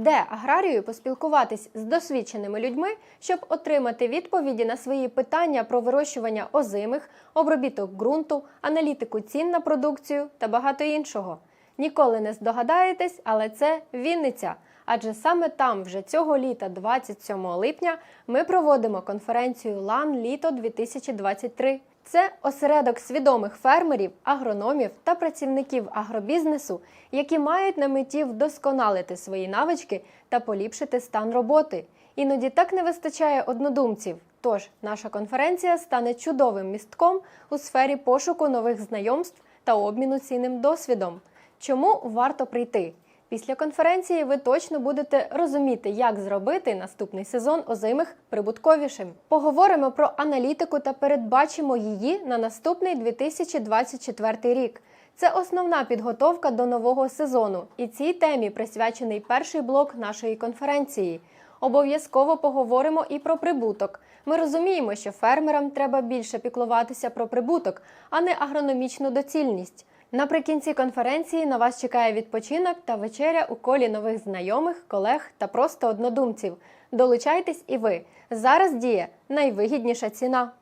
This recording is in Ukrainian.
де аграрію поспілкуватись з досвідченими людьми, щоб отримати відповіді на свої питання про вирощування озимих, обробіток ґрунту, аналітику цін на продукцію та багато іншого. Ніколи не здогадаєтесь, але це Вінниця. Адже саме там вже цього літа, 27 липня, ми проводимо конференцію Лан Літо 2023. Це осередок свідомих фермерів, агрономів та працівників агробізнесу, які мають на меті вдосконалити свої навички та поліпшити стан роботи. Іноді так не вистачає однодумців. Тож наша конференція стане чудовим містком у сфері пошуку нових знайомств та обміну цінним досвідом. Чому варто прийти? Після конференції ви точно будете розуміти, як зробити наступний сезон озимих прибутковішим. Поговоримо про аналітику та передбачимо її на наступний 2024 рік. Це основна підготовка до нового сезону, і цій темі присвячений перший блок нашої конференції. Обов'язково поговоримо і про прибуток. Ми розуміємо, що фермерам треба більше піклуватися про прибуток, а не агрономічну доцільність. Наприкінці конференції на вас чекає відпочинок та вечеря у колі нових знайомих, колег та просто однодумців. Долучайтесь і ви. Зараз діє найвигідніша ціна.